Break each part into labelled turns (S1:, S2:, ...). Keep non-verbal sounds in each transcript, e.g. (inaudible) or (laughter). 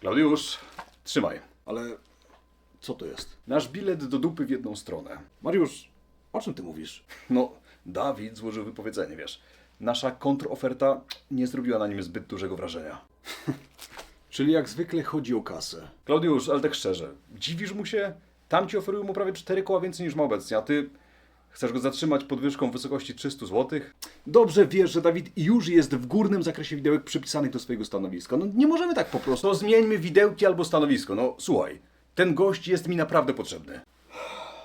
S1: Klaudiusz, trzymaj.
S2: Ale co to jest?
S1: Nasz bilet do dupy w jedną stronę.
S2: Mariusz, o czym ty mówisz?
S1: No, Dawid złożył wypowiedzenie, wiesz. Nasza kontroferta nie zrobiła na nim zbyt dużego wrażenia. (laughs)
S2: Czyli jak zwykle chodzi o kasę.
S1: Klaudiusz, ale tak szczerze, dziwisz mu się? Tam ci oferują mu prawie 4 koła więcej niż ma obecnie, a ty chcesz go zatrzymać podwyżką w wysokości 300 zł?
S2: Dobrze wiesz, że Dawid już jest w górnym zakresie widełek przypisanych do swojego stanowiska. No nie możemy tak po prostu.
S1: To zmieńmy widełki albo stanowisko. No słuchaj, ten gość jest mi naprawdę potrzebny.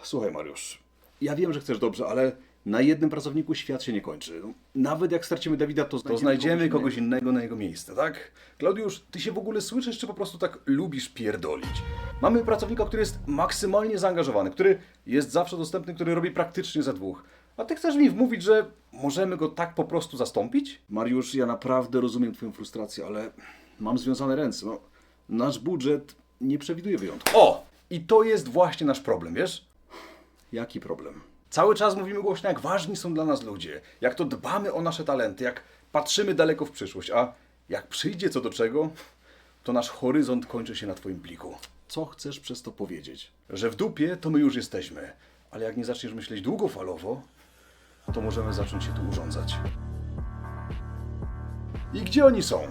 S2: Słuchaj, Mariusz, ja wiem, że chcesz dobrze, ale na jednym pracowniku świat się nie kończy. Nawet jak stracimy Dawida, to
S1: To znajdziemy kogoś innego na jego miejsce, tak? Klaudiusz, ty się w ogóle słyszysz, czy po prostu tak lubisz pierdolić? Mamy pracownika, który jest maksymalnie zaangażowany, który jest zawsze dostępny, który robi praktycznie za dwóch. A ty chcesz mi wmówić, że możemy go tak po prostu zastąpić?
S2: Mariusz, ja naprawdę rozumiem twoją frustrację, ale mam związane ręce. No, nasz budżet nie przewiduje wyjątku.
S1: O! I to jest właśnie nasz problem, wiesz?
S2: Jaki problem?
S1: Cały czas mówimy głośno, jak ważni są dla nas ludzie, jak to dbamy o nasze talenty, jak patrzymy daleko w przyszłość, a jak przyjdzie co do czego, to nasz horyzont kończy się na twoim pliku.
S2: Co chcesz przez to powiedzieć?
S1: Że w dupie to my już jesteśmy, ale jak nie zaczniesz myśleć długofalowo, to możemy zacząć się tu urządzać. I gdzie oni są?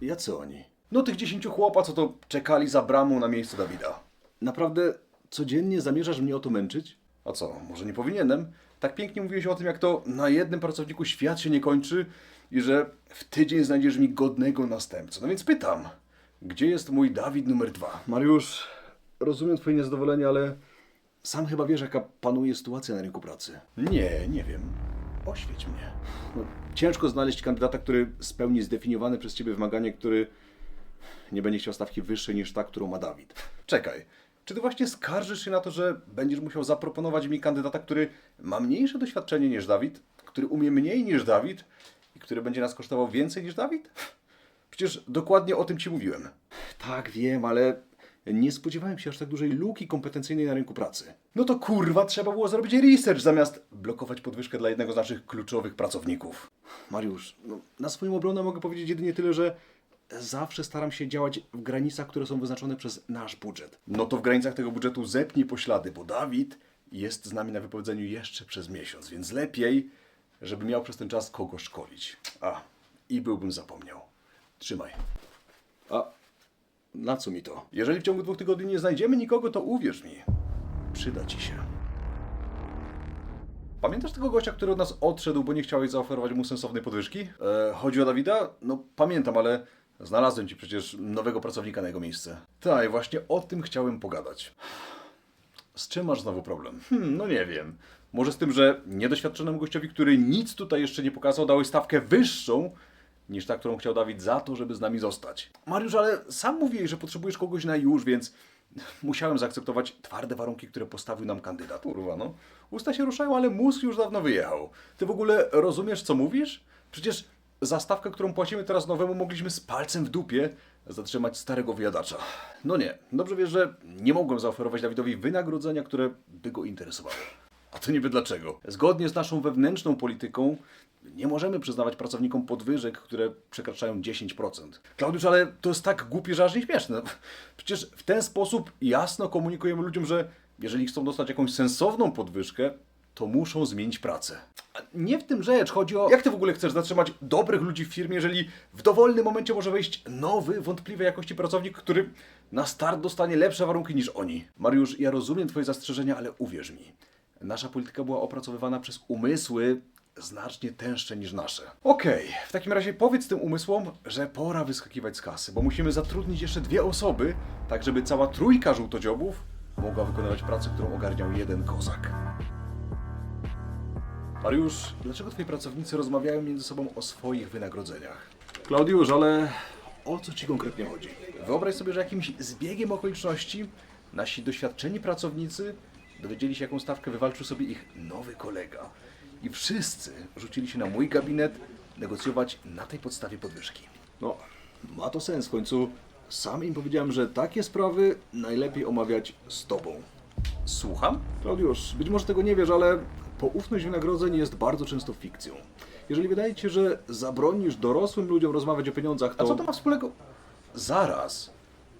S2: Jacy oni?
S1: No tych dziesięciu chłopa, co to czekali za bramą na miejsce Dawida.
S2: Naprawdę codziennie zamierzasz mnie o to męczyć?
S1: A co, może nie powinienem? Tak pięknie mówiłeś o tym, jak to na jednym pracowniku świat się nie kończy i że w tydzień znajdziesz mi godnego następcę. No więc pytam, gdzie jest mój Dawid numer dwa?
S2: Mariusz, rozumiem twoje niezadowolenie, ale sam chyba wiesz, jaka panuje sytuacja na rynku pracy.
S1: Nie, nie wiem. Oświeć mnie.
S2: No, ciężko znaleźć kandydata, który spełni zdefiniowane przez ciebie wymaganie, który nie będzie chciał stawki wyższej niż ta, którą ma Dawid.
S1: Czekaj, czy ty właśnie skarżysz się na to, że będziesz musiał zaproponować mi kandydata, który ma mniejsze doświadczenie niż Dawid, który umie mniej niż Dawid i który będzie nas kosztował więcej niż Dawid? Przecież dokładnie o tym ci mówiłem.
S2: Tak, wiem, ale nie spodziewałem się aż tak dużej luki kompetencyjnej na rynku pracy.
S1: No to kurwa, trzeba było zrobić research zamiast blokować podwyżkę dla jednego z naszych kluczowych pracowników.
S2: Mariusz, no, na swoją obronę mogę powiedzieć jedynie tyle, że zawsze staram się działać w granicach, które są wyznaczone przez nasz budżet.
S1: No to w granicach tego budżetu zepnij poślady, bo Dawid jest z nami na wypowiedzeniu jeszcze przez miesiąc, więc lepiej, żeby miał przez ten czas kogo szkolić. A, i byłbym zapomniał. Trzymaj.
S2: A na co mi to?
S1: Jeżeli w ciągu dwóch tygodni nie znajdziemy nikogo, to uwierz mi, przyda ci się. Pamiętasz tego gościa, który od nas odszedł, bo nie chciałeś zaoferować mu sensownej podwyżki? E, chodzi o Dawida? No pamiętam, ale znalazłem ci przecież nowego pracownika na jego miejsce. Tak, właśnie o tym chciałem pogadać. Z czym masz znowu problem? Hmm, no nie wiem. Może z tym, że niedoświadczonemu gościowi, który nic tutaj jeszcze nie pokazał, dałeś stawkę wyższą niż ta, którą chciał Dawid za to, żeby z nami zostać. Mariusz, ale sam mówiłeś, że potrzebujesz kogoś na już, więc musiałem zaakceptować twarde warunki, które postawił nam kandydat. Kurwa, no. Usta się ruszają, ale mózg już dawno wyjechał. Ty w ogóle rozumiesz, co mówisz? Przecież za stawkę, którą płacimy teraz nowemu, mogliśmy z palcem w dupie zatrzymać starego wyjadacza. No nie, dobrze wiesz, że nie mogłem zaoferować Dawidowi wynagrodzenia, które by go interesowało. A to niby dlaczego? Zgodnie z naszą wewnętrzną polityką nie możemy przyznawać pracownikom podwyżek, które przekraczają 10%. Klaudiusz, ale to jest tak głupie, że aż nie śmieszne. Przecież w ten sposób jasno komunikujemy ludziom, że jeżeli chcą dostać jakąś sensowną podwyżkę, to muszą zmienić pracę. Nie w tym rzecz, chodzi o... Jak ty w ogóle chcesz zatrzymać dobrych ludzi w firmie, jeżeli w dowolnym momencie może wejść nowy, wątpliwej jakości pracownik, który na start dostanie lepsze warunki niż oni? Mariusz, ja rozumiem twoje zastrzeżenia, ale uwierz mi, nasza polityka była opracowywana przez umysły znacznie tęższe niż nasze. Okej, w takim razie powiedz tym umysłom, że pora wyskakiwać z kasy, bo musimy zatrudnić jeszcze dwie osoby, tak żeby cała trójka żółtodziobów mogła wykonywać pracę, którą ogarniał jeden kozak. Mariusz, dlaczego twoi pracownicy rozmawiają między sobą o swoich wynagrodzeniach?
S2: Klaudiusz, ale o co ci konkretnie chodzi?
S1: Wyobraź sobie, że jakimś zbiegiem okoliczności nasi doświadczeni pracownicy dowiedzieli się, jaką stawkę wywalczył sobie ich nowy kolega. I wszyscy rzucili się na mój gabinet negocjować na tej podstawie podwyżki.
S2: No, ma to sens. W końcu sam im powiedziałem, że takie sprawy najlepiej omawiać z tobą.
S1: Słucham?
S2: Klaudiusz, być może tego nie wiesz, ale poufność wynagrodzeń jest bardzo często fikcją. Jeżeli wydaje ci się, że zabronisz dorosłym ludziom rozmawiać o pieniądzach, to...
S1: A co to ma wspólnego? Zaraz.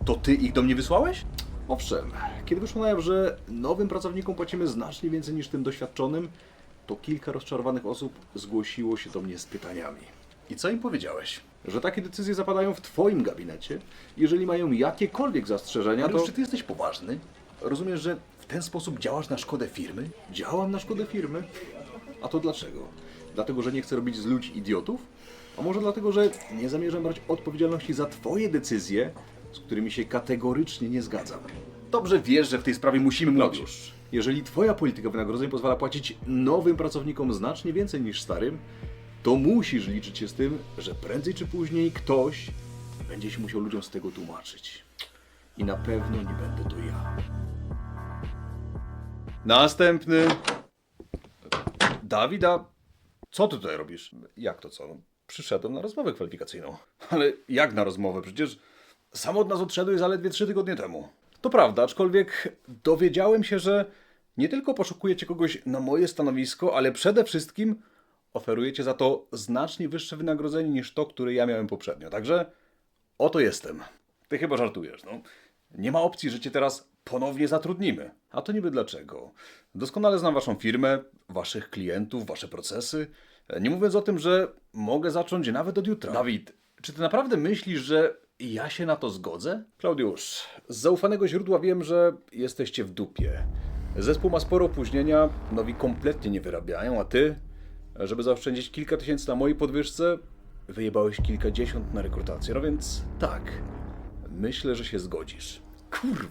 S1: To ty ich do mnie wysłałeś?
S2: Owszem, kiedy wyszło na jaw, że nowym pracownikom płacimy znacznie więcej niż tym doświadczonym, to kilka rozczarowanych osób zgłosiło się do mnie z pytaniami.
S1: I co im powiedziałeś?
S2: Że takie decyzje zapadają w Twoim gabinecie. Jeżeli mają jakiekolwiek zastrzeżenia, to
S1: czy ty jesteś poważny? Rozumiesz, że ten sposób działasz na szkodę firmy?
S2: działam na szkodę firmy. A to dlaczego? Dlatego, że nie chcę robić z ludzi idiotów? A może dlatego, że nie zamierzam brać odpowiedzialności za Twoje decyzje, z którymi się kategorycznie nie zgadzam?
S1: Dobrze wiesz, że w tej sprawie musimy mówić.
S2: Klaudiusz, jeżeli Twoja polityka wynagrodzeń pozwala płacić nowym pracownikom znacznie więcej niż starym, to musisz liczyć się z tym, że prędzej czy później ktoś będzie się musiał ludziom z tego tłumaczyć. I na pewno nie będę to ja.
S1: Następny. Dawida, co ty tutaj robisz? Jak to co? No, przyszedłem na rozmowę kwalifikacyjną. Ale jak na rozmowę? Przecież sam od nas odszedłeś zaledwie trzy tygodnie temu. To prawda, aczkolwiek dowiedziałem się, że nie tylko poszukujecie kogoś na moje stanowisko, ale przede wszystkim oferujecie za to znacznie wyższe wynagrodzenie niż to, które ja miałem poprzednio. Także oto jestem. Ty chyba żartujesz, no. Nie ma opcji, że cię teraz ponownie zatrudnimy. A to niby dlaczego? Doskonale znam waszą firmę, waszych klientów, wasze procesy. Nie mówiąc o tym, że mogę zacząć nawet od jutra. Dawid, czy ty naprawdę myślisz, że ja się na to zgodzę? Klaudiusz, z zaufanego źródła wiem, że jesteście w dupie. Zespół ma sporo opóźnienia, nowi kompletnie nie wyrabiają, a ty, żeby zaoszczędzić kilka tysięcy na mojej podwyżce, wyjebałeś kilkadziesiąt na rekrutację. No więc tak, myślę, że się zgodzisz. Kurwa.